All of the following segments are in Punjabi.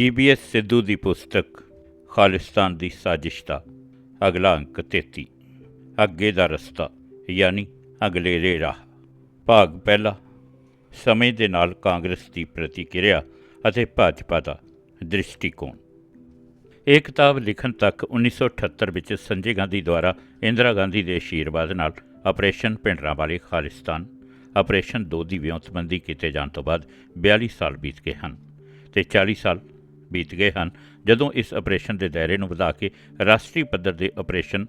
ਜੀਬੀਐਸ ਸਿੱਧੂ ਦੀ ਪੁਸਤਕ ਖਾਲਿਸਤਾਨ ਦੀ ਸਾਜ਼ਿਸ਼ ਦਾ ਅਗਲਾ ਅੰਕ 33 ਅੱਗੇ ਦਾ ਰਸਤਾ, ਯਾਨੀ ਅਗਲੇਰੇ ਰਾਹ। ਭਾਗ ਪਹਿਲਾ, ਸਮੇਂ ਦੇ ਨਾਲ ਕਾਂਗਰਸ ਦੀ ਪ੍ਰਤੀਕਿਰਿਆ ਅਤੇ ਭਾਜਪਾ ਦਾ ਦ੍ਰਿਸ਼ਟੀਕੋਣ। ਇਹ ਕਿਤਾਬ ਲਿਖਣ ਤੱਕ 1978 ਵਿੱਚ ਸੰਜੇ ਗਾਂਧੀ ਦੁਆਰਾ ਇੰਦਰਾ ਗਾਂਧੀ ਦੇ ਅਸ਼ੀਰਵਾਦ ਨਾਲ ਆਪਰੇਸ਼ਨ ਭਿੰਡਰਾਂਵਾਲੇ ਖਾਲਿਸਤਾਨ, ਆਪਰੇਸ਼ਨ 2 ਦੀ ਵਿਉਂਤਬੰਦੀ ਕੀਤੇ ਜਾਣ ਤੋਂ ਬਾਅਦ 42 ਸਾਲ ਬੀਤ ਗਏ ਹਨ ਤੇ 40 ਸਾਲ ਬੀਤ ਗਏ ਹਨ। ਜਦੋਂ ਇਸ ਆਪਰੇਸ਼ਨ ਦੇ ਦਾਇਰੇ ਨੂੰ ਵਧਾ ਕੇ ਰਾਸ਼ਟਰੀ ਪੱਧਰ ਦੇ ਆਪਰੇਸ਼ਨ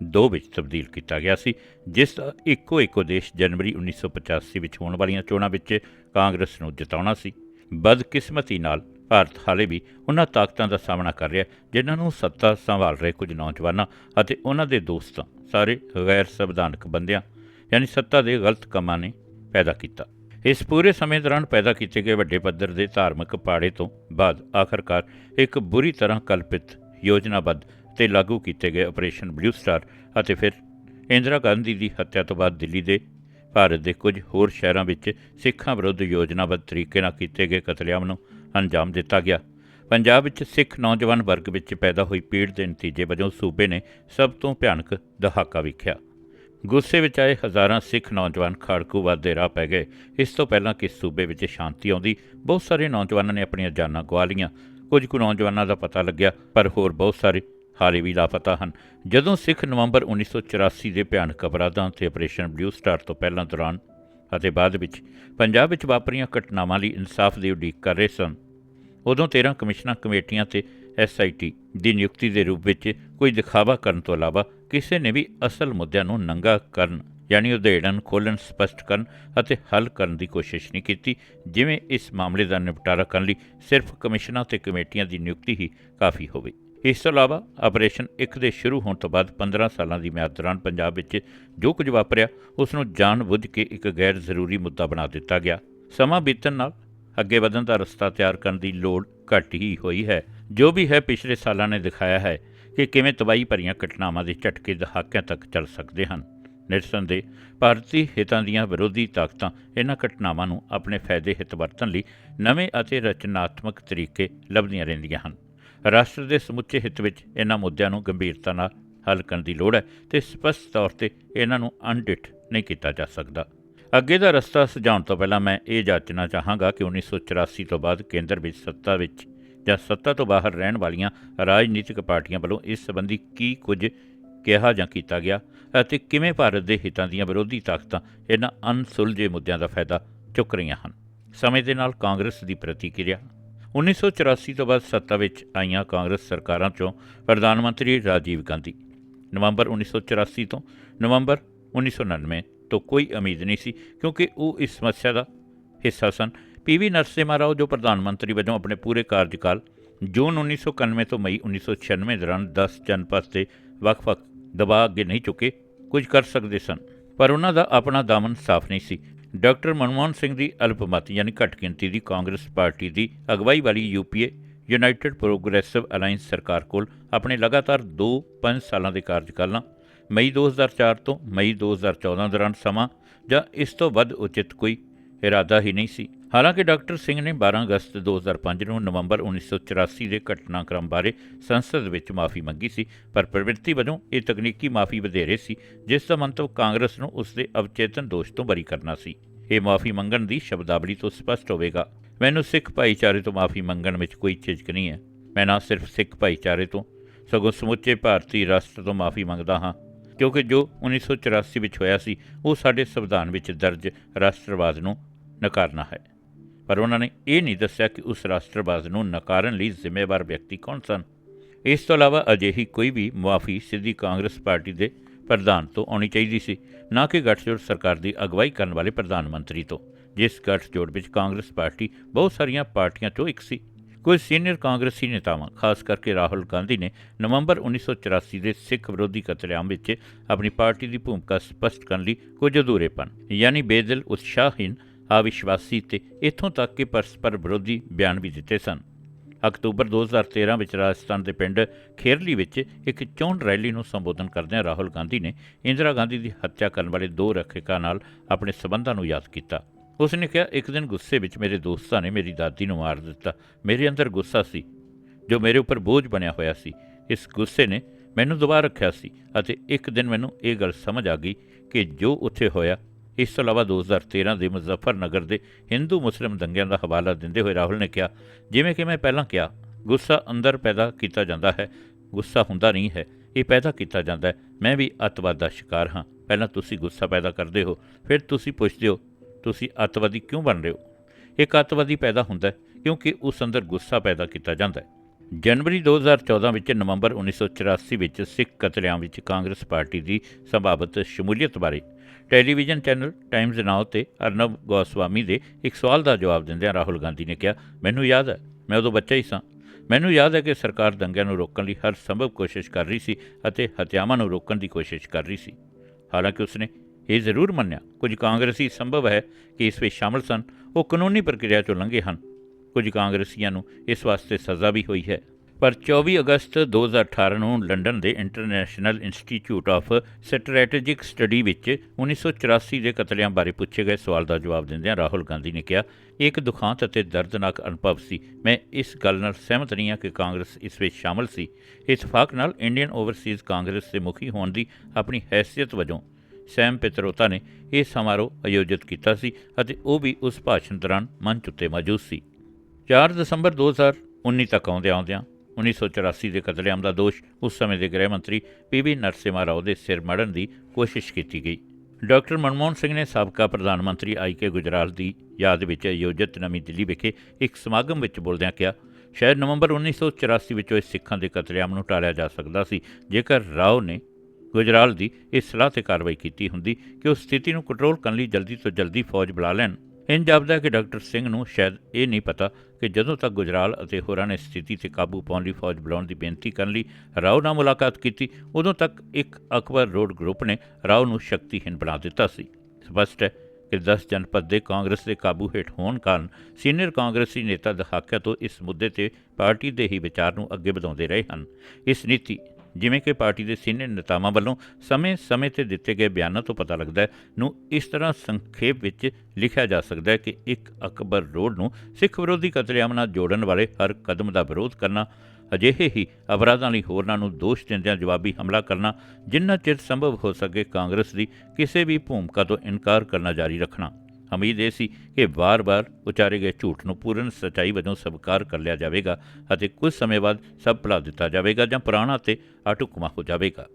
2 ਵਿੱਚ ਤਬਦੀਲ ਕੀਤਾ ਗਿਆ ਸੀ, ਜਿਸ ਦਾ ਇੱਕੋ ਇੱਕ ਉਦੇਸ਼ ਜਨਵਰੀ 1985 ਵਿੱਚ ਹੋਣ ਵਾਲੀਆਂ ਚੋਣਾਂ ਵਿੱਚ ਕਾਂਗਰਸ ਨੂੰ ਜਿਤਾਉਣਾ ਸੀ। ਬਦਕਿਸਮਤੀ ਨਾਲ ਭਾਰਤ ਹਾਲੇ ਵੀ ਉਹਨਾਂ ਤਾਕਤਾਂ ਦਾ ਸਾਹਮਣਾ ਕਰ ਰਿਹਾ, ਜਿਨ੍ਹਾਂ ਨੂੰ ਸੱਤਾ ਸੰਭਾਲ ਰਹੇ ਕੁਝ ਨੌਜਵਾਨਾਂ ਅਤੇ ਉਹਨਾਂ ਦੇ ਦੋਸਤਾਂ, ਸਾਰੇ ਗੈਰ ਸੰਵਿਧਾਨਕ ਬੰਦਿਆਂ, ਯਾਨੀ ਸੱਤਾ ਦੇ ਗਲਤ ਕੰਮਾਂ ਨੇ ਪੈਦਾ ਕੀਤਾ। ਇਸ ਪੂਰੇ ਸਮੇਂ ਦੌਰਾਨ ਪੈਦਾ ਕੀਤੇ ਗਏ ਵੱਡੇ ਪੱਧਰ ਦੇ ਧਾਰਮਿਕ ਪਾੜੇ ਤੋਂ ਬਾਅਦ ਆਖਰਕਾਰ ਇੱਕ ਬੁਰੀ ਤਰ੍ਹਾਂ ਕਲਪਿਤ ਯੋਜਨਾਬੱਧ ਤੇ ਲਾਗੂ ਕੀਤੇ ਗਏ ਆਪਰੇਸ਼ਨ ਬਲੂ ਸਟਾਰ ਅਤੇ ਫਿਰ ਇੰਦਰਾ ਗਾਂਧੀ ਦੀ ਹੱਤਿਆ ਤੋਂ ਬਾਅਦ ਦਿੱਲੀ ਦੇ ਭਾਰਤ ਦੇ ਕੁਝ ਹੋਰ ਸ਼ਹਿਰਾਂ ਵਿੱਚ ਸਿੱਖਾਂ ਵਿਰੁੱਧ ਯੋਜਨਾਬੱਧ ਤਰੀਕੇ ਨਾਲ ਕੀਤੇ ਗਏ ਕਤਲੇਆਮ ਨੂੰ ਅੰਜਾਮ ਦਿੱਤਾ ਗਿਆ। ਪੰਜਾਬ ਵਿੱਚ ਸਿੱਖ ਨੌਜਵਾਨ ਵਰਗ ਵਿੱਚ ਪੈਦਾ ਹੋਈ ਪੀੜ ਦੇ ਨਤੀਜੇ ਵਜੋਂ ਸੂਬੇ ਨੇ ਸਭ ਤੋਂ ਭਿਆਨਕ ਦਹਾਕਾ ਵੇਖਿਆ। ਗੁੱਸੇ ਵਿੱਚ ਆਏ ਹਜ਼ਾਰਾਂ ਸਿੱਖ ਨੌਜਵਾਨ ਖਾੜਕੂਵਾਦ ਵੱਧਦੇ ਰਾਹ ਪੈ ਗਏ। ਇਸ ਤੋਂ ਪਹਿਲਾਂ ਕਿ ਸੂਬੇ ਵਿੱਚ ਸ਼ਾਂਤੀ ਆਉਂਦੀ, ਬਹੁਤ ਸਾਰੇ ਨੌਜਵਾਨਾਂ ਨੇ ਆਪਣੀਆਂ ਜਾਨਾਂ ਗਵਾ ਲਈਆਂ। ਕੁਝ ਕੁ ਨੌਜਵਾਨਾਂ ਦਾ ਪਤਾ ਲੱਗਿਆ, ਪਰ ਹੋਰ ਬਹੁਤ ਸਾਰੇ ਹਾਲੇ ਵੀ ਲਾਪਤਾ ਹਨ। ਜਦੋਂ ਸਿੱਖ ਨਵੰਬਰ 1984 ਦੇ ਭਿਆਨਕ ਅਪਰਾਧਾਂ ਤੇ ਆਪਰੇਸ਼ਨ ਬਲੂ ਸਟਾਰ ਤੋਂ ਪਹਿਲਾਂ ਦੌਰਾਨ ਅਤੇ ਬਾਅਦ ਵਿੱਚ ਪੰਜਾਬ ਵਿੱਚ ਵਾਪਰੀਆਂ ਘਟਨਾਵਾਂ ਲਈ ਇਨਸਾਫ ਦੀ ਉਡੀਕ ਕਰ ਰਹੇ ਸਨ, ਉਦੋਂ 13 ਕਮਿਸ਼ਨਾਂ ਕਮੇਟੀਆਂ ਤੇ ਐਸਆਈਟੀ ਦੀ ਨਿਯੁਕਤੀ ਦੇ ਰੂਪ ਵਿੱਚ ਕੋਈ ਦਿਖਾਵਾ ਕਰਨ ਤੋਂ ਇਲਾਵਾ ਕਿਸੇ ਨੇ ਵੀ ਅਸਲ ਮੁੱਦਿਆਂ ਨੂੰ ਨੰਗਾ ਕਰਨ, ਯਾਨੀ ਉਧੇੜਨ ਖੋਲ੍ਹਣ, ਸਪਸ਼ਟ ਕਰਨ ਅਤੇ ਹੱਲ ਕਰਨ ਦੀ ਕੋਸ਼ਿਸ਼ ਨਹੀਂ ਕੀਤੀ, ਜਿਵੇਂ ਇਸ ਮਾਮਲੇ ਦਾ ਨਿਪਟਾਰਾ ਕਰਨ ਲਈ ਸਿਰਫ ਕਮਿਸ਼ਨਾਂ ਤੇ ਕਮੇਟੀਆਂ ਦੀ ਨਿਯੁਕਤੀ ਹੀ ਕਾਫੀ ਹੋਵੇ। ਇਸ ਤੋਂ ਇਲਾਵਾ ਆਪਰੇਸ਼ਨ 1 ਦੇ ਸ਼ੁਰੂ ਹੋਣ ਤੋਂ ਬਾਅਦ 15 ਸਾਲਾਂ ਦੀ ਮਿਆਦ ਦੌਰਾਨ ਪੰਜਾਬ ਵਿੱਚ ਜੋ ਕੁਝ ਵਾਪਰਿਆ, ਉਸ ਨੂੰ ਜਾਣ-ਬੁੱਝ ਕੇ ਇੱਕ ਗੈਰ ਜ਼ਰੂਰੀ ਮੁੱਦਾ ਬਣਾ ਦਿੱਤਾ ਗਿਆ। ਸਮਾਂ ਬੀਤਣ ਨਾਲ ਅੱਗੇ ਵਧਣ ਦਾ ਰਸਤਾ ਤਿਆਰ ਕਰਨ ਦੀ ਲੋੜ ਘੱਟ ਹੀ ਹੋਈ ਹੈ। ਜੋ ਵੀ ਹੈ ਪਿਛਲੇ ਸਾਲਾਂ ਨੇ ਦਿਖਾਇਆ ਹੈ ਕਿ ਕਿਵੇਂ ਤਬਾਹੀ ਭਰੀਆਂ ਘਟਨਾਵਾਂ ਦੇ ਝਟਕੇ ਦਹਾਕਿਆਂ ਤੱਕ ਚੱਲ ਸਕਦੇ ਹਨ। ਨਿਰਸੰਦੇਹ ਭਾਰਤੀ ਹਿੱਤਾਂ ਦੀਆਂ ਵਿਰੋਧੀ ਤਾਕਤਾਂ ਇਹਨਾਂ ਘਟਨਾਵਾਂ ਨੂੰ ਆਪਣੇ ਫਾਇਦੇ ਹਿੱਤ ਵਰਤਣ ਲਈ ਨਵੇਂ ਅਤੇ ਰਚਨਾਤਮਕ ਤਰੀਕੇ ਲੱਭਦੀਆਂ ਰਹਿੰਦੀਆਂ ਹਨ। ਰਾਸ਼ਟਰ ਦੇ ਸਮੁੱਚੇ ਹਿੱਤ ਵਿੱਚ ਇਹਨਾਂ ਮੁੱਦਿਆਂ ਨੂੰ ਗੰਭੀਰਤਾ ਨਾਲ ਹੱਲ ਕਰਨ ਦੀ ਲੋੜ ਹੈ ਤੇ ਸਪਸ਼ਟ ਤੌਰ ਤੇ ਇਹਨਾਂ ਨੂੰ ਅਣਡਿੱਠ ਨਹੀਂ ਕੀਤਾ ਜਾ ਸਕਦਾ। ਅੱਗੇ ਦਾ ਰਸਤਾ ਸੁਝਾਉਣ ਤੋਂ ਪਹਿਲਾਂ ਮੈਂ ਇਹ ਜਾਚਣਾ ਚਾਹਾਂਗਾ ਕਿ 1984 ਤੋਂ ਬਾਅਦ ਕੇਂਦਰ ਵਿੱਚ ਸੱਤਾ ਵਿੱਚ ਜਾਂ ਸੱਤਾ ਤੋਂ ਬਾਹਰ ਰਹਿਣ ਵਾਲੀਆਂ ਰਾਜਨੀਤਿਕ ਪਾਰਟੀਆਂ ਵੱਲੋਂ ਇਸ ਸੰਬੰਧੀ ਕੀ ਕੁਝ ਕਿਹਾ ਜਾਂ ਕੀਤਾ ਗਿਆ ਅਤੇ ਕਿਵੇਂ ਭਾਰਤ ਦੇ ਹਿੱਤਾਂ ਦੀਆਂ ਵਿਰੋਧੀ ਤਾਕਤਾਂ ਇਹਨਾਂ ਅਨਸੁਲਝੇ ਮੁੱਦਿਆਂ ਦਾ ਫਾਇਦਾ ਚੁੱਕ ਰਹੀਆਂ ਹਨ? ਸਮੇਂ ਦੇ ਨਾਲ ਕਾਂਗਰਸ ਦੀ ਪ੍ਰਤੀਕਿਰਿਆ। 1984 ਤੋਂ ਬਾਅਦ ਸੱਤਾ ਵਿੱਚ ਆਈਆਂ ਕਾਂਗਰਸ ਸਰਕਾਰਾਂ ਚੋਂ ਪ੍ਰਧਾਨ ਮੰਤਰੀ ਰਾਜੀਵ ਗਾਂਧੀ। ਨਵੰਬਰ 1984 ਤੋਂ ਨਵੰਬਰ 1999 ਤੋਂ ਕੋਈ ਉਮੀਦ ਨਹੀਂ ਸੀ ਕਿਉਂਕਿ ਉਹ ਇਸ ਸਮੱਸਿਆ ਦਾ ਹਿੱਸਾ ਸਨ। ਪੀਵੀ ਨਰਸਿਮਹਾ ਰਾਓ ਜੋ ਪ੍ਰਧਾਨ ਮੰਤਰੀ ਵਜੋਂ ਆਪਣੇ ਪੂਰੇ ਕਾਰਜਕਾਲ ਜੂਨ 1991 ਤੋਂ ਮਈ 1996 ਦੌਰਾਨ 10 ਜਨਪਦ ਤੇ ਵੱਖ-ਵੱਖ ਦਬਾਅ ਅੱਗੇ ਨਹੀਂ ਚੁੱਕੇ, ਕੁਝ ਕਰ ਸਕਦੇ ਸਨ। ਪਰ ਉਹਨਾਂ ਦਾ ਆਪਣਾ ਦਾਮਨ ਸਾਫ਼ ਨਹੀਂ ਸੀ। ਡਾਕਟਰ ਮਨਮੋਹਨ ਸਿੰਘ ਦੀ ਅਲਪਮਤ, ਯਾਨੀ ਘੱਟ ਗਿਣਤੀ ਦੀ ਕਾਂਗਰਸ ਪਾਰਟੀ ਦੀ ਅਗਵਾਈ ਵਾਲੀ ਯੂਪੀਏ ਯੂਨਾਈਟਿਡ ਪ੍ਰੋਗਰੈਸਿਵ ਅਲਾਈਅੰਸ ਸਰਕਾਰ ਕੋਲ ਆਪਣੇ ਲਗਾਤਾਰ 2-5 ਸਾਲਾਂ ਦੇ ਕਾਰਜਕਾਲਾਂ, ਮਈ 2004 ਤੋਂ ਮਈ 2014 ਦੌਰਾਨ ਸਮਾਂ ਜਾਂ ਇਸ ਤੋਂ ਵੱਧ ਉਚਿਤ ਕੋਈ ਇਰਾਦਾ ਹੀ ਨਹੀਂ ਸੀ। ਹਾਲਾਂਕਿ ਡਾਕਟਰ ਸਿੰਘ ਨੇ 12 ਅਗਸਤ 2005 ਨੂੰ ਨਵੰਬਰ 1984 ਦੇ ਘਟਨਾਕ੍ਰਮ ਬਾਰੇ ਸੰਸਦ ਵਿੱਚ ਮਾਫੀ ਮੰਗੀ ਸੀ, ਪਰ ਪ੍ਰਵਿਰਤੀ ਵਜੋਂ ਇਹ ਤਕਨੀਕੀ ਮਾਫੀ ਵਧੇਰੇ ਸੀ, ਜਿਸ ਦਾ ਮੰਤਵ ਕਾਂਗਰਸ ਨੂੰ ਉਸ ਦੇ ਅਵਚੇਤਨ ਦੋਸ਼ ਤੋਂ ਬਰੀ ਕਰਨਾ ਸੀ। ਇਹ ਮਾਫੀ ਮੰਗਣ ਦੀ ਸ਼ਬਦਾਵਲੀ ਤੋਂ ਸਪਸ਼ਟ ਹੋਵੇਗਾ। ਮੈਨੂੰ ਸਿੱਖ ਭਾਈਚਾਰੇ ਤੋਂ ਮਾਫੀ ਮੰਗਣ ਵਿੱਚ ਕੋਈ ਝਿਜਕ ਨਹੀਂ ਹੈ। ਮੈਂ ਨਾ ਸਿਰਫ ਸਿੱਖ ਭਾਈਚਾਰੇ ਤੋਂ, ਸਗੋਂ ਸਮੁੱਚੇ ਭਾਰਤੀ ਰਾਸ਼ਟਰ ਤੋਂ ਮਾਫੀ ਮੰਗਦਾ ਹਾਂ, ਕਿਉਂਕਿ ਜੋ 1984 ਵਿੱਚ ਹੋਇਆ ਸੀ, ਉਹ ਸਾਡੇ ਸੰਵਿਧਾਨ ਵਿੱਚ ਦਰਜ ਰਾਸ਼ਟਰਵਾਦ ਨੂੰ ਨਕਾਰਨਾ ਹੈ। ਪਰ ਉਹਨਾਂ ਨੇ ਇਹ ਨਹੀਂ ਦੱਸਿਆ ਕਿ ਉਸ ਰਾਸ਼ਟਰਵਾਦ ਨੂੰ ਨਕਾਰਨ ਲਈ ਜ਼ਿੰਮੇਵਾਰ ਵਿਅਕਤੀ ਕੌਣ ਸਨ। ਇਸ ਤੋਂ ਇਲਾਵਾ ਅਜਿਹੀ ਕੋਈ ਵੀ ਮੁਆਫੀ ਸਿੱਧੀ ਕਾਂਗਰਸ ਪਾਰਟੀ ਦੇ ਪ੍ਰਧਾਨ ਤੋਂ ਆਉਣੀ ਚਾਹੀਦੀ ਸੀ, ਨਾ ਕਿ ਗੱਠਜੋੜ ਸਰਕਾਰ ਦੀ ਅਗਵਾਈ ਕਰਨ ਵਾਲੇ ਪ੍ਰਧਾਨ ਮੰਤਰੀ ਤੋਂ, ਜਿਸ ਗੱਠਜੋੜ ਵਿੱਚ ਕਾਂਗਰਸ ਪਾਰਟੀ ਬਹੁਤ ਸਾਰੀਆਂ ਪਾਰਟੀਆਂ ਚੋਂ ਇੱਕ ਸੀ। ਕੁਝ ਸੀਨੀਅਰ ਕਾਂਗਰਸੀ ਨੇਤਾਵਾਂ, ਖਾਸ ਕਰਕੇ ਰਾਹੁਲ ਗਾਂਧੀ ਨੇ ਨਵੰਬਰ 1984 ਦੇ ਸਿੱਖ ਵਿਰੋਧੀ ਕਤਲੇਆਮ ਵਿੱਚ ਆਪਣੀ ਪਾਰਟੀ ਦੀ ਭੂਮਿਕਾ ਸਪਸ਼ਟ ਕਰਨ ਲਈ ਕੁਝ ਅਧੂਰੇਪਨ ਯਾਨੀ ਬੇਦਿਲ ਉਤਸ਼ਾਹਹੀਨ ਅਵਿਸ਼ਵਾਸੀ ਤੇ ਇਥੋਂ ਤੱਕ ਕਿ ਪਰਸਪਰ ਵਿਰੋਧੀ ਬਿਆਨ ਵੀ ਦਿੱਤੇ ਸਨ। ਅਕਤੂਬਰ 2013 ਵਿੱਚ ਰਾਜਸਥਾਨ ਦੇ ਪਿੰਡ ਖੇਰਲੀ ਵਿੱਚ ਇੱਕ ਚੋਣ ਰੈਲੀ ਨੂੰ ਸੰਬੋਧਨ ਕਰਦਿਆਂ ਰਾਹੁਲ ਗਾਂਧੀ ਨੇ ਇੰਦਰਾ ਗਾਂਧੀ ਦੀ ਹੱਤਿਆ ਕਰਨ ਵਾਲੇ ਦੋ ਰੱਖਿਅਕਾਂ ਨਾਲ ਆਪਣੇ ਸਬੰਧਾਂ ਨੂੰ ਯਾਦ ਕੀਤਾ। ਉਸ ਨੇ ਕਿਹਾ, ਇੱਕ ਦਿਨ ਗੁੱਸੇ ਵਿੱਚ ਮੇਰੇ ਦੋਸਤਾਂ ਨੇ ਮੇਰੀ ਦਾਦੀ ਨੂੰ ਮਾਰ ਦਿੱਤਾ। ਮੇਰੇ ਅੰਦਰ ਗੁੱਸਾ ਸੀ, ਜੋ ਮੇਰੇ ਉੱਪਰ ਬੋਝ ਬਣਿਆ ਹੋਇਆ ਸੀ। ਇਸ ਗੁੱਸੇ ਨੇ ਮੈਨੂੰ ਦਬਾ ਰੱਖਿਆ ਸੀ ਅਤੇ ਇੱਕ ਦਿਨ ਮੈਨੂੰ ਇਹ ਗੱਲ ਸਮਝ ਆ ਗਈ ਕਿ ਜੋ ਉੱਥੇ ਹੋਇਆ ਇਸ ਤੋਂ ਇਲਾਵਾ 2013 ਦੇ ਮੁਜ਼ੱਫਰਨਗਰ ਦੇ ਹਿੰਦੂ ਮੁਸਲਿਮ ਦੰਗਿਆਂ ਦਾ ਹਵਾਲਾ ਦਿੰਦੇ ਹੋਏ ਰਾਹੁਲ ਨੇ ਕਿਹਾ, ਜਿਵੇਂ ਕਿ ਮੈਂ ਪਹਿਲਾਂ ਕਿਹਾ, ਗੁੱਸਾ ਅੰਦਰ ਪੈਦਾ ਕੀਤਾ ਜਾਂਦਾ ਹੈ, ਗੁੱਸਾ ਹੁੰਦਾ ਨਹੀਂ ਹੈ, ਇਹ ਪੈਦਾ ਕੀਤਾ ਜਾਂਦਾ ਹੈ, ਮੈਂ ਵੀ ਅੱਤਵਾਦ ਦਾ ਸ਼ਿਕਾਰ ਹਾਂ, ਪਹਿਲਾਂ ਤੁਸੀਂ ਗੁੱਸਾ ਪੈਦਾ ਕਰਦੇ ਹੋ, ਫਿਰ ਤੁਸੀਂ ਪੁੱਛਦੇ ਹੋ, ਤੁਸੀਂ ਅੱਤਵਾਦੀ ਕਿਉਂ ਬਣ ਰਹੇ ਹੋ? ਇੱਕ ਅੱਤਵਾਦੀ ਪੈਦਾ ਹੁੰਦਾ ਹੈ ਕਿਉਂਕਿ ਉਸ ਅੰਦਰ ਗੁੱਸਾ ਪੈਦਾ ਕੀਤਾ ਜਾਂਦਾ ਹੈ। ਜਨਵਰੀ 2014 ਵਿੱਚ ਨਵੰਬਰ 1984 ਵਿੱਚ ਸਿੱਖ ਕਤਲੇਆਮ ਵਿੱਚ ਕਾਂਗਰਸ ਪਾਰਟੀ ਦੀ ਸੰਭਾਵਿਤ ਸ਼ਮੂਲੀਅਤ ਬਾਰੇ ਟੈਲੀਵਿਜ਼ਨ ਚੈਨਲ ਟਾਈਮਜ਼ ਨਾਓ ਤੇ ਅਰਨਬ ਗੋਸਵਾਮੀ ਦੇ ਇੱਕ ਸਵਾਲ ਦਾ ਜਵਾਬ ਦਿੰਦਿਆਂ ਰਾਹੁਲ ਗਾਂਧੀ ਨੇ ਕਿਹਾ, ਮੈਨੂੰ ਯਾਦ ਹੈ, ਮੈਂ ਉਦੋਂ ਬੱਚਾ ਹੀ ਸਾਂ। ਮੈਨੂੰ ਯਾਦ ਹੈ ਕਿ ਸਰਕਾਰ ਦੰਗਿਆਂ ਨੂੰ ਰੋਕਣ ਲਈ ਹਰ ਸੰਭਵ ਕੋਸ਼ਿਸ਼ ਕਰ ਰਹੀ ਸੀ ਅਤੇ ਹਤਿਆਵਾਂ ਨੂੰ ਰੋਕਣ ਦੀ ਕੋਸ਼ਿਸ਼ ਕਰ ਰਹੀ ਸੀ। ਹਾਲਾਂਕਿ ਉਸਨੇ ਇਹ ਜ਼ਰੂਰ ਮੰਨਿਆ, ਕੁਝ ਕਾਂਗਰਸੀ ਸੰਭਵ ਹੈ ਕਿ ਇਸ ਵਿੱਚ ਸ਼ਾਮਲ ਸਨ। ਉਹ ਕਾਨੂੰਨੀ ਪ੍ਰਕਿਰਿਆ ਚੋਂ ਲੰਘੇ ਹਨ। ਕੁਝ ਕਾਂਗਰਸੀਆਂ ਨੂੰ ਇਸ ਵਾਸਤੇ ਸਜ਼ਾ ਵੀ ਹੋਈ ਹੈ। ਪਰ 24 ਅਗਸਤ 2018 ਨੂੰ ਲੰਡਨ ਦੇ International Institute of Strategic Study ਵਿੱਚ 1984 ਦੇ ਕਤਲੇਆਮ ਬਾਰੇ ਪੁੱਛੇ ਗਏ ਸਵਾਲ ਦਾ ਜਵਾਬ ਦਿੰਦਿਆਂ ਰਾਹੁਲ ਗਾਂਧੀ ਨੇ ਕਿਹਾ ਇਹ ਇੱਕ ਦੁਖਾਂਤ ਅਤੇ ਦਰਦਨਾਕ ਅਨੁਭਵ ਸੀ। ਮੈਂ ਇਸ ਗੱਲ ਨਾਲ ਸਹਿਮਤ ਨਹੀਂ ਹਾਂ ਕਿ ਕਾਂਗਰਸ ਇਸ ਵਿੱਚ ਸ਼ਾਮਲ ਸੀ। ਇਤਫਾਕ ਨਾਲ ਇੰਡੀਅਨ ਓਵਰਸੀਜ਼ ਕਾਂਗਰਸ ਦੇ ਮੁਖੀ ਹੋਣ ਦੀ ਆਪਣੀ ਹੈਸੀਅਤ ਵਜੋਂ ਸੈਮ ਪਿਤਰੋਤਾ ਨੇ ਇਹ ਸਮਾਰੋਹ ਆਯੋਜਿਤ ਕੀਤਾ ਸੀ ਅਤੇ ਉਹ ਵੀ ਉਸ ਭਾਸ਼ਣ ਦੌਰਾਨ ਮੰਚ ਉੱਤੇ ਮੌਜੂਦ ਸੀ। 4 ਦਸੰਬਰ 2019 ਤੱਕ ਆਉਂਦਿਆਂ ਆਉਂਦਿਆਂ 1984 ਦੇ ਕਤਲੇਆਮ ਦਾ ਦੋਸ਼, ਉਸ ਸਮੇਂ ਦੇ ਗ੍ਰਹਿ ਮੰਤਰੀ ਪੀਵੀ ਨਰਸਿਮਹਾ ਰਾਓ ਦੇ ਸਿਰ ਮੜਨ ਦੀ ਕੋਸ਼ਿਸ਼ ਕੀਤੀ ਗਈ। ਡਾਕਟਰ ਮਨਮੋਹਨ ਸਿੰਘ ਨੇ ਸਾਬਕਾ ਪ੍ਰਧਾਨ ਮੰਤਰੀ ਆਈ ਕੇ ਗੁਜਰਾਲ ਦੀ ਯਾਦ ਵਿੱਚ ਆਯੋਜਿਤ ਨਵੀਂ ਦਿੱਲੀ ਵਿਖੇ ਇੱਕ ਸਮਾਗਮ ਵਿੱਚ ਬੋਲਦਿਆਂ ਕਿਹਾ, ਸ਼ਾਇਦ ਨਵੰਬਰ 1984 ਵਿੱਚ ਹੋਏ ਸਿੱਖਾਂ ਦੇ ਕਤਲੇਆਮ ਨੂੰ ਟਾਲਿਆ ਜਾ ਸਕਦਾ ਸੀ, ਜੇਕਰ ਰਾਓ ਨੇ ਗੁਜਰਾਲ ਦੀ ਇਸ ਸਲਾਹ ਤੇ ਕਾਰਵਾਈ ਕੀਤੀ ਹੁੰਦੀ ਕਿ ਉਹ ਸਥਿਤੀ ਨੂੰ ਕੰਟਰੋਲ ਕਰਨ ਲਈ ਜਲਦੀ ਤੋਂ ਜਲਦੀ ਫੌਜ ਬੁਲਾ ਲੈਣ। ਇੰਜ ਜਾਪਦਾ ਹੈ ਕਿ ਡਾਕਟਰ ਸਿੰਘ ਨੂੰ ਸ਼ਾਇਦ ਇਹ ਨਹੀਂ ਪਤਾ ਕਿ ਜਦੋਂ ਤੱਕ ਗੁਜਰਾਲ ਅਤੇ ਹੋਰਾਂ ਨੇ ਸਥਿਤੀ ਤੇ ਕਾਬੂ ਪਾਉਣ ਲਈ ਫੌਜ ਬੁਲਾਉਣ ਦੀ ਬੇਨਤੀ ਕਰਨ ਲਈ ਰਾਓ ਨਾਲ ਮੁਲਾਕਾਤ ਕੀਤੀ, ਉਦੋਂ ਤੱਕ ਇੱਕ ਅਕਬਰ ਰੋਡ ਗਰੁੱਪ ਨੇ ਰਾਓ ਨੂੰ ਸ਼ਕਤੀਹੀਣ ਬਣਾ ਦਿੱਤਾ ਸੀ। ਸਪਸ਼ਟ ਹੈ ਕਿ 10 ਜਨਪਦ ਦੇ ਕਾਂਗਰਸ ਦੇ ਕਾਬੂ ਹੇਠ ਹੋਣ ਕਾਰਨ ਸੀਨੀਅਰ ਕਾਂਗਰਸੀ ਨੇਤਾ ਦਹਾਕਿਆਂ ਤੋਂ ਇਸ ਮੁੱਦੇ ਤੇ ਪਾਰਟੀ ਦੇ ਹੀ ਵਿਚਾਰ ਨੂੰ ਅੱਗੇ ਵਧਾਉਂਦੇ ਰਹੇ ਹਨ। ਇਸ ਨੀਤੀ ਜਿਵੇਂ ਕਿ ਪਾਰਟੀ ਦੇ ਸੀਨੀਅਰ ਨੇਤਾਵਾਂ ਵੱਲੋਂ ਸਮੇਂ-ਸਮੇਂ ਤੇ ਦਿੱਤੇ ਗਏ ਬਿਆਨਾਂ ਤੋਂ ਪਤਾ ਲੱਗਦਾ ਹੈ, ਨੂੰ ਇਸ ਤਰ੍ਹਾਂ ਸੰਖੇਪ ਵਿੱਚ ਲਿਖਿਆ ਜਾ ਸਕਦਾ ਹੈ ਕਿ ਇੱਕ ਅਕਬਰ ਰੋਡ ਨੂੰ ਸਿੱਖ ਵਿਰੋਧੀ ਕਤਲੇਆਮ ਨਾਲ ਜੋੜਨ ਵਾਲੇ ਹਰ ਕਦਮ ਦਾ ਵਿਰੋਧ ਕਰਨਾ, ਅਜਿਹੇ ਹੀ ਅਪਰਾਧਾਂ ਲਈ ਹੋਰਨਾਂ ਨੂੰ ਦੋਸ਼ ਦਿੰਦਿਆਂ ਜਵਾਬੀ ਹਮਲਾ ਕਰਨਾ, ਜਿੰਨਾ ਚਿਰ ਸੰਭਵ ਹੋ ਸਕੇ ਕਾਂਗਰਸ ਦੀ ਕਿਸੇ ਵੀ ਭੂਮਿਕਾ ਤੋਂ ਇਨਕਾਰ ਕਰਨਾ ਜਾਰੀ ਰੱਖਣਾ। ਉਮੀਦ ਇਹ ਸੀ ਕਿ ਵਾਰ-ਵਾਰ ਉਚਾਰੇ ਗਏ ਝੂਠ ਨੂੰ ਪੂਰਨ ਸਚਾਈ ਵਜੋਂ ਸਵੀਕਾਰ ਕਰ ਲਿਆ ਜਾਵੇਗਾ ਅਤੇ ਕੁਝ ਸਮੇਂ ਬਾਅਦ ਸਭ ਭੁਲਾ ਦਿੱਤਾ ਜਾਵੇਗਾ ਜਾਂ ਪੁਰਾਣਾ ਤੇ ਅਟੁਕਮਾ ਹੋ ਜਾਵੇਗਾ।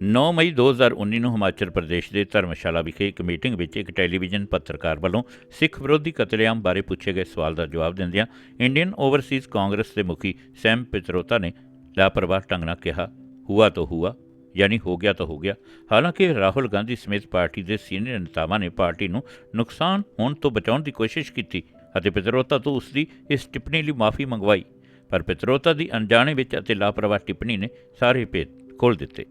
9 ਮਈ 2019 ਨੂੰ ਹਿਮਾਚਲ ਪ੍ਰਦੇਸ਼ ਦੇ ਧਰਮਸ਼ਾਲਾ ਵਿਖੇ ਇੱਕ ਮੀਟਿੰਗ ਵਿੱਚ ਇੱਕ ਟੈਲੀਵਿਜ਼ਨ ਪੱਤਰਕਾਰ ਵੱਲੋਂ ਸਿੱਖ ਵਿਰੋਧੀ ਕਤਲੇਆਮ ਬਾਰੇ ਪੁੱਛੇ ਗਏ ਸਵਾਲ ਦਾ ਜਵਾਬ ਦਿੰਦਿਆਂ ਇੰਡੀਅਨ ਓਵਰਸੀਜ਼ ਕਾਂਗਰਸ ਦੇ ਮੁਖੀ ਸੈਮ ਪਿਤਰੋਤਾ ਨੇ ਲਾਪਰਵਾਹ ਢੰਗ ਨਾਲ ਕਿਹਾ, ਹੁਆ ਤਾਂ ਹੁਆ ਯਾਨੀ ਹੋ ਗਿਆ ਤਾਂ ਹੋ ਗਿਆ। ਹਾਲਾਂਕਿ ਰਾਹੁਲ ਗਾਂਧੀ ਸਮੇਤ ਪਾਰਟੀ ਦੇ ਸੀਨੀਅਰ ਨੇਤਾਵਾਂ ਨੇ ਪਾਰਟੀ ਨੂੰ ਨੁਕਸਾਨ ਹੋਣ ਤੋਂ ਬਚਾਉਣ ਦੀ ਕੋਸ਼ਿਸ਼ ਕੀਤੀ ਅਤੇ ਪਿਤਰੋਤਾ ਤੋਂ ਉਸ ਦੀ ਇਸ ਟਿੱਪਣੀ ਲਈ ਮਾਫੀ ਮੰਗਵਾਈ। ਪਰ ਪਿਤਰੋਤਾ ਦੀ ਅਣਜਾਣੇ ਵਿੱਚ ਅਤੇ ਲਾਪਰਵਾਹ ਟਿੱਪਣੀ ਨੇ ਸਾਰੇ ਭੇਦ ਖੋਲ੍ਹ ਦਿੱਤੇ।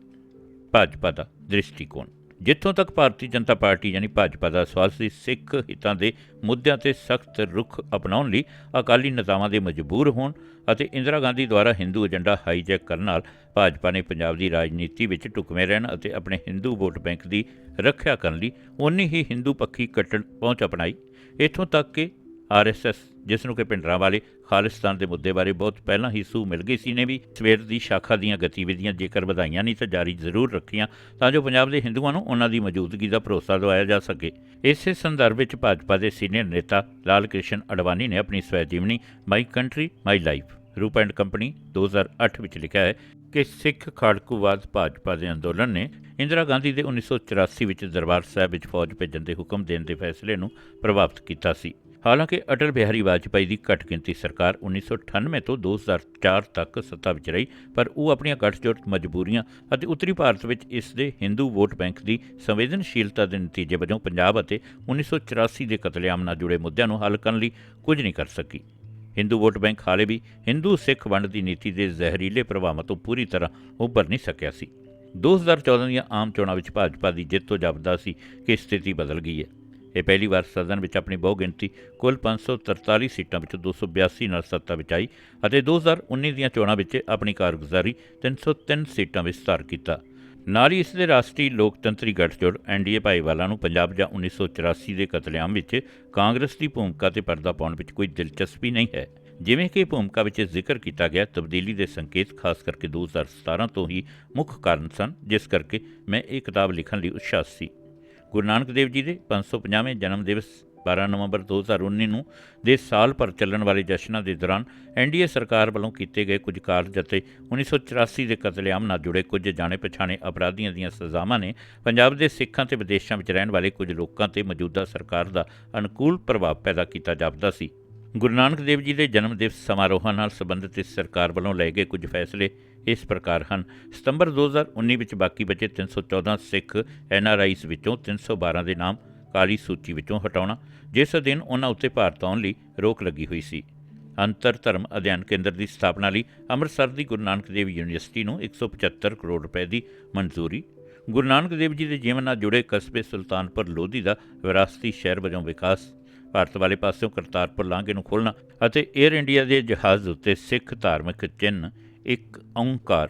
ਭਾਜਪਾ ਦਾ ਦ੍ਰਿਸ਼ਟੀਕੋਣ। ਜਿੱਥੋਂ ਤੱਕ ਭਾਰਤੀ ਜਨਤਾ ਪਾਰਟੀ ਯਾਨੀ ਭਾਜਪਾ ਦਾ ਸਵਾਲ ਸੀ, ਸਿੱਖ ਹਿੱਤਾਂ ਦੇ ਮੁੱਦਿਆਂ ਤੇ ਸਖਤ ਰੁਖ ਅਪਣਾਉਣ ਲਈ ਅਕਾਲੀ ਨੇਤਾਵਾਂ ਦੇ ਮਜਬੂਰ ਹੋਣ ਅਤੇ ਇੰਦਰਾ ਗਾਂਧੀ ਦੁਆਰਾ ਹਿੰਦੂ ਏਜੰਡਾ ਹਾਈਜੈਕ ਕਰਨ ਨਾਲ ਭਾਜਪਾ ਨੇ ਪੰਜਾਬ ਦੀ ਰਾਜਨੀਤੀ ਵਿੱਚ ਟੁਕਵੇਂ ਰਹਿਣ ਅਤੇ ਆਪਣੇ ਹਿੰਦੂ ਵੋਟ ਬੈਂਕ ਦੀ ਰੱਖਿਆ ਕਰਨ ਲਈ ਉਨੀ ਹੀ ਹਿੰਦੂ ਪੱਖੀ ਕੱਟੜ ਪਹੁੰਚ ਅਪਣਾਈ। ਇੱਥੋਂ ਤੱਕ ਕਿ ਆਰਐਸਐਸ, ਜਿਸ ਨੂੰ ਕਿ ਭਿੰਡਰਾਂ ਵਾਲੇ ਖਾਲਿਸਤਾਨ ਦੇ ਮੁੱਦੇ ਬਾਰੇ ਬਹੁਤ ਪਹਿਲਾਂ ਹੀ ਸੂ ਮਿਲ ਗਈ ਸੀ, ਨੇ ਵੀ ਸਵੇਰ ਦੀ ਸ਼ਾਖਾ ਦੀਆਂ ਗਤੀਵਿਧੀਆਂ ਜੇਕਰ ਵਧਾਈਆਂ ਨਹੀਂ ਤਾਂ ਜਾਰੀ ਜ਼ਰੂਰ ਰੱਖੀਆਂ ਤਾਂ ਜੋ ਪੰਜਾਬ ਦੇ ਹਿੰਦੂਆਂ ਨੂੰ ਉਹਨਾਂ ਦੀ ਮੌਜੂਦਗੀ ਦਾ ਭਰੋਸਾ ਦਿਵਾਇਆ ਜਾ ਸਕੇ। ਇਸੇ ਸੰਦਰਭ ਵਿੱਚ ਭਾਜਪਾ ਦੇ ਸੀਨੀਅਰ ਨੇਤਾ ਲਾਲ ਕ੍ਰਿਸ਼ਨ ਅਡਵਾਨੀ ਨੇ ਆਪਣੀ ਸਵੈ ਜੀਵਨੀ my country my life Rupa and company 2008 ਵਿੱਚ ਲਿਖਿਆ ਹੈ ਕਿ ਸਿੱਖ ਖਾੜਕੂਵਾਦ ਭਾਜਪਾ ਦੇ ਅੰਦੋਲਨ ਨੇ ਇੰਦਰਾ ਗਾਂਧੀ ਦੇ 1984 ਵਿੱਚ ਦਰਬਾਰ ਸਾਹਿਬ ਵਿੱਚ ਫੌਜ ਭੇਜਣ ਦੇ ਹੁਕਮ ਦੇਣ ਦੇ ਫੈਸਲੇ ਨੂੰ ਪ੍ਰਭਾਵਿਤ ਕੀਤਾ ਸੀ। ਹਾਲਾਂਕਿ ਅਟਲ ਬਿਹਾਰੀ ਵਾਜਪਾਈ ਦੀ ਘੱਟ ਗਿਣਤੀ ਸਰਕਾਰ 1998 ਤੋਂ 2004 ਤੱਕ ਸੱਤਾ ਵਿੱਚ ਰਹੀ, ਪਰ ਉਹ ਆਪਣੀਆਂ ਗੱਠਜੋੜ ਮਜਬੂਰੀਆਂ ਅਤੇ ਉੱਤਰੀ ਭਾਰਤ ਵਿੱਚ ਇਸ ਦੇ ਹਿੰਦੂ ਵੋਟ ਬੈਂਕ ਦੀ ਸੰਵੇਦਨਸ਼ੀਲਤਾ ਦੇ ਨਤੀਜੇ ਵਜੋਂ ਪੰਜਾਬ ਅਤੇ 1984 ਦੇ ਕਤਲੇਆਮ ਨਾਲ ਜੁੜੇ ਮੁੱਦਿਆਂ ਨੂੰ ਹੱਲ ਕਰਨ ਲਈ ਕੁਝ ਨਹੀਂ ਕਰ ਸਕੀ। ਹਿੰਦੂ ਵੋਟ ਬੈਂਕ ਹਾਲੇ ਵੀ ਹਿੰਦੂ ਸਿੱਖ ਵੰਡ ਦੀ ਨੀਤੀ ਦੇ ਜ਼ਹਿਰੀਲੇ ਪ੍ਰਭਾਵਾਂ ਤੋਂ ਪੂਰੀ ਤਰ੍ਹਾਂ ਉੱਭਰ ਨਹੀਂ ਸਕਿਆ ਸੀ। 2014 ਦੀਆਂ ਆਮ ਚੋਣਾਂ ਵਿੱਚ ਭਾਜਪਾ ਦੀ ਜਿੱਤ ਤੋਂ ਜਾਪਦਾ ਸੀ ਕਿ ਸਥਿਤੀ ਬਦਲ ਗਈ ਹੈ। ਇਹ ਪਹਿਲੀ ਵਾਰ ਸਦਨ ਵਿੱਚ ਆਪਣੀ ਬਹੁ ਗਿਣਤੀ ਕੁੱਲ 543 ਸੀਟਾਂ ਵਿੱਚੋਂ 282 ਨਾਲ ਸੱਤਾ ਵਿੱਚ ਆਈ ਅਤੇ 2019 ਦੀਆਂ ਚੋਣਾਂ ਵਿੱਚ ਆਪਣੀ ਕਾਰਗੁਜ਼ਾਰੀ 303 ਸੀਟਾਂ ਵਿੱਚ ਸੁਧਾਰ ਕੀਤਾ। ਨਾਲ ਹੀ ਇਸ ਦੇ ਰਾਸ਼ਟਰੀ ਲੋਕਤੰਤਰੀ ਗੱਠਜੋੜ ਐਨਡੀਏ ਭਾਈਵਾਲਾ ਨੂੰ ਪੰਜਾਬ ਜਾਂ 1984 ਦੇ ਕਤਲੇਆਮ ਵਿੱਚ ਕਾਂਗਰਸ ਦੀ ਭੂਮਿਕਾ ਤੇ ਪਰਦਾ ਪਾਉਣ ਵਿੱਚ ਕੋਈ ਦਿਲਚਸਪੀ ਨਹੀਂ ਹੈ। ਜਿਵੇਂ ਕਿ ਭੂਮਿਕਾ ਵਿੱਚ ਜ਼ਿਕਰ ਕੀਤਾ ਗਿਆ, ਤਬਦੀਲੀ ਦੇ ਸੰਕੇਤ ਖਾਸ ਕਰਕੇ 2017 ਤੋਂ ਹੀ ਮੁੱਖ ਕਾਰਨ ਸਨ, ਜਿਸ ਕਰਕੇ ਮੈਂ ਇਹ ਕਿਤਾਬ ਲਿਖਣ ਲਈ ਉਤਸ਼ਾਹਿਤ ਸੀ। ਗੁਰੂ ਨਾਨਕ ਦੇਵ ਜੀ ਦੇ 550ਵੇਂ ਜਨਮ ਦਿਵਸ 12 ਨਵੰਬਰ 2019 ਨੂੰ ਦੇ ਸਾਲ ਭਰ ਚੱਲਣ ਵਾਲੇ ਜਸ਼ਨਾਂ ਦੇ ਦੌਰਾਨ ਐਨਡੀਏ ਸਰਕਾਰ ਵੱਲੋਂ ਕੀਤੇ ਗਏ ਕੁਝ ਕਾਰਜ ਅਤੇ 1984 ਦੇ ਕਤਲੇਆਮ ਨਾਲ ਜੁੜੇ ਕੁਝ ਜਾਣੇ ਪਛਾਣੇ ਅਪਰਾਧੀਆਂ ਦੀਆਂ ਸਜ਼ਾਵਾਂ ਨੇ ਪੰਜਾਬ ਦੇ ਸਿੱਖਾਂ ਤੇ ਵਿਦੇਸ਼ਾਂ ਵਿੱਚ ਰਹਿਣ ਵਾਲੇ ਕੁਝ ਲੋਕਾਂ ਤੇ ਮੌਜੂਦਾ ਸਰਕਾਰ ਦਾ ਅਨੁਕੂਲ ਪ੍ਰਭਾਵ ਪੈਦਾ ਕੀਤਾ ਜਾਪਦਾ ਸੀ। ਗੁਰੂ ਨਾਨਕ ਦੇਵ ਜੀ ਦੇ ਜਨਮ ਦਿਵਸ ਸਮਾਰੋਹਾਂ ਨਾਲ ਸੰਬੰਧਿਤ ਇਸ ਸਰਕਾਰ ਵੱਲੋਂ ਲਏ ਗਏ ਕੁਝ ਫੈਸਲੇ ਇਸ ਪ੍ਰਕਾਰ ਹਨ। ਸਤੰਬਰ 2019 ਵਿੱਚ ਬਾਕੀ ਬਚੇ 314 ਸਿੱਖ ਐਨਆਰਆਈਸ ਵਿੱਚੋਂ 312 ਦੇ ਨਾਮ ਕਾਲੀ ਸੂਚੀ ਵਿੱਚੋਂ ਹਟਾਉਣਾ, ਜਿਸ ਅਧੀਨ ਉਹਨਾਂ ਉੱਤੇ ਭਾਰਤ ਆਉਣ ਲਈ ਰੋਕ ਲੱਗੀ ਹੋਈ ਸੀ। ਅੰਤਰ ਧਰਮ ਅਧਿਐਨ ਕੇਂਦਰ ਦੀ ਸਥਾਪਨਾ ਲਈ ਅੰਮ੍ਰਿਤਸਰ ਦੀ ਗੁਰੂ ਨਾਨਕ ਦੇਵ ਯੂਨੀਵਰਸਿਟੀ ਨੂੰ 175 ਕਰੋੜ ਰੁਪਏ ਦੀ ਮਨਜ਼ੂਰੀ। ਗੁਰੂ ਨਾਨਕ ਦੇਵ ਜੀ ਦੇ ਜੀਵਨ ਨਾਲ ਜੁੜੇ ਕਸਬੇ ਸੁਲਤਾਨਪੁਰ ਲੋਧੀ ਦਾ ਵਿਰਾਸਤੀ ਸ਼ਹਿਰ ਵਜੋਂ ਵਿਕਾਸ। ਭਾਰਤ ਵਾਲੇ ਪਾਸਿਓਂ ਕਰਤਾਰਪੁਰ ਲਾਂਘੇ ਨੂੰ ਖੋਲ੍ਹਣਾ ਅਤੇ 에ਅਰ ਇੰਡੀਆ ਦੇ ਜਹਾਜ਼ ਉੱਤੇ ਸਿੱਖ ਧਾਰਮਿਕ ਚਿੰਨ੍ਹ ਇੱਕ ਓੰਕਾਰ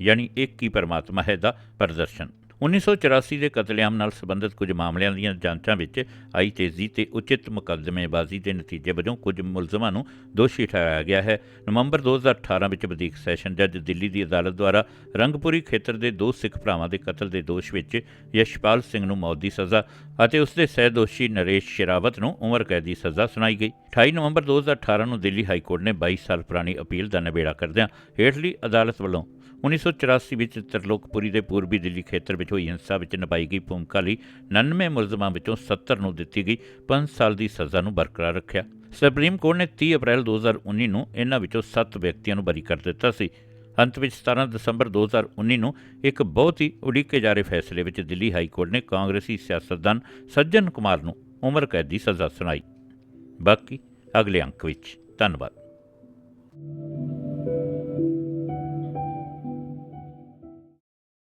ਯਾਨੀ ਇੱਕ ਹੀ ਪਰਮਾਤਮਾ ਹੈ ਦਾ ਪ੍ਰਦਰਸ਼ਨ। 1984 ਦੇ ਕਤਲੇਆਮ ਨਾਲ ਸੰਬੰਧਿਤ ਕੁਝ ਮਾਮਲਿਆਂ ਦੀਆਂ ਜਾਂਚਾਂ ਵਿੱਚ ਆਈ ਤੇਜ਼ੀ ਤੇ ਉਚਿਤ ਮੁਕੱਦਮੇਬਾਜ਼ੀ ਦੇ ਨਤੀਜੇ ਵਜੋਂ ਕੁਝ ਮੁਲਜ਼ਮਾਂ ਨੂੰ ਦੋਸ਼ੀ ਠਹਿਰਾਇਆ ਗਿਆ ਹੈ। ਨਵੰਬਰ 2018 ਵਿੱਚ ਵਧੀਕ ਸੈਸ਼ਨ ਜੱਜ ਦਿੱਲੀ ਦੀ ਅਦਾਲਤ ਦੁਆਰਾ ਰੰਗਪੁਰੀ ਖੇਤਰ ਦੇ ਦੋ ਸਿੱਖ ਭਰਾਵਾਂ ਦੇ ਕਤਲ ਦੇ ਦੋਸ਼ ਵਿੱਚ ਯਸ਼ਪਾਲ ਸਿੰਘ ਨੂੰ ਮੌਤ ਦੀ ਸਜ਼ਾ ਅਤੇ ਉਸ ਦੇ ਸਹਿ ਦੋਸ਼ੀ ਨਰੇਸ਼ ਸ਼ਰਾਵਤ ਨੂੰ ਉਮਰ ਕੈਦ ਦੀ ਸਜ਼ਾ ਸੁਣਾਈ ਗਈ। 28 ਨਵੰਬਰ 2018 ਨੂੰ ਦਿੱਲੀ ਹਾਈ ਕੋਰਟ ਨੇ 22 ਸਾਲ ਪੁਰਾਣੀ ਅਪੀਲ ਦਾ ਨਿਬੇੜਾ ਕਰਦਿਆਂ ਹੇਠਲੀ ਅਦਾਲਤ ਵੱਲੋਂ 1984 ਵਿੱਚ ਤਰਲੋਕਪੁਰੀ ਦੇ ਪੂਰਬੀ ਦਿੱਲੀ ਖੇਤਰ ਵਿੱਚ ਹੋਈ ਹਿੰਸਾ ਵਿੱਚ ਨਿਭਾਈ ਗਈ ਭੂਮਿਕਾ ਲਈ 99 ਮੁਲਜ਼ਮਾਂ ਵਿੱਚੋਂ 70 ਨੂੰ ਦਿੱਤੀ ਗਈ 5 ਸਾਲ ਦੀ ਸਜ਼ਾ ਨੂੰ ਬਰਕਰਾਰ ਰੱਖਿਆ। ਸੁਪਰੀਮ ਕੋਰਟ ਨੇ 30 ਅਪ੍ਰੈਲ 2019 ਨੂੰ ਇਹਨਾਂ ਵਿੱਚੋਂ 7 ਵਿਅਕਤੀਆਂ ਨੂੰ ਬਰੀ ਕਰ ਦਿੱਤਾ ਸੀ। ਅੰਤ ਵਿੱਚ 17 ਦਸੰਬਰ 2019 ਨੂੰ ਇੱਕ ਬਹੁਤ ਹੀ ਉਡੀਕੇ ਜਾ ਰਹੇ ਫੈਸਲੇ ਵਿੱਚ ਦਿੱਲੀ ਹਾਈ ਕੋਰਟ ਨੇ ਕਾਂਗਰਸੀ ਸਿਆਸਤਦਾਨ ਸੱਜਣ ਕੁਮਾਰ ਨੂੰ ਉਮਰ ਕੈਦ ਦੀ ਸਜ਼ਾ ਸੁਣਾਈ। ਬਾਕੀ ਅਗਲੇ ਅੰਕ ਵਿੱਚ, ਧੰਨਵਾਦ।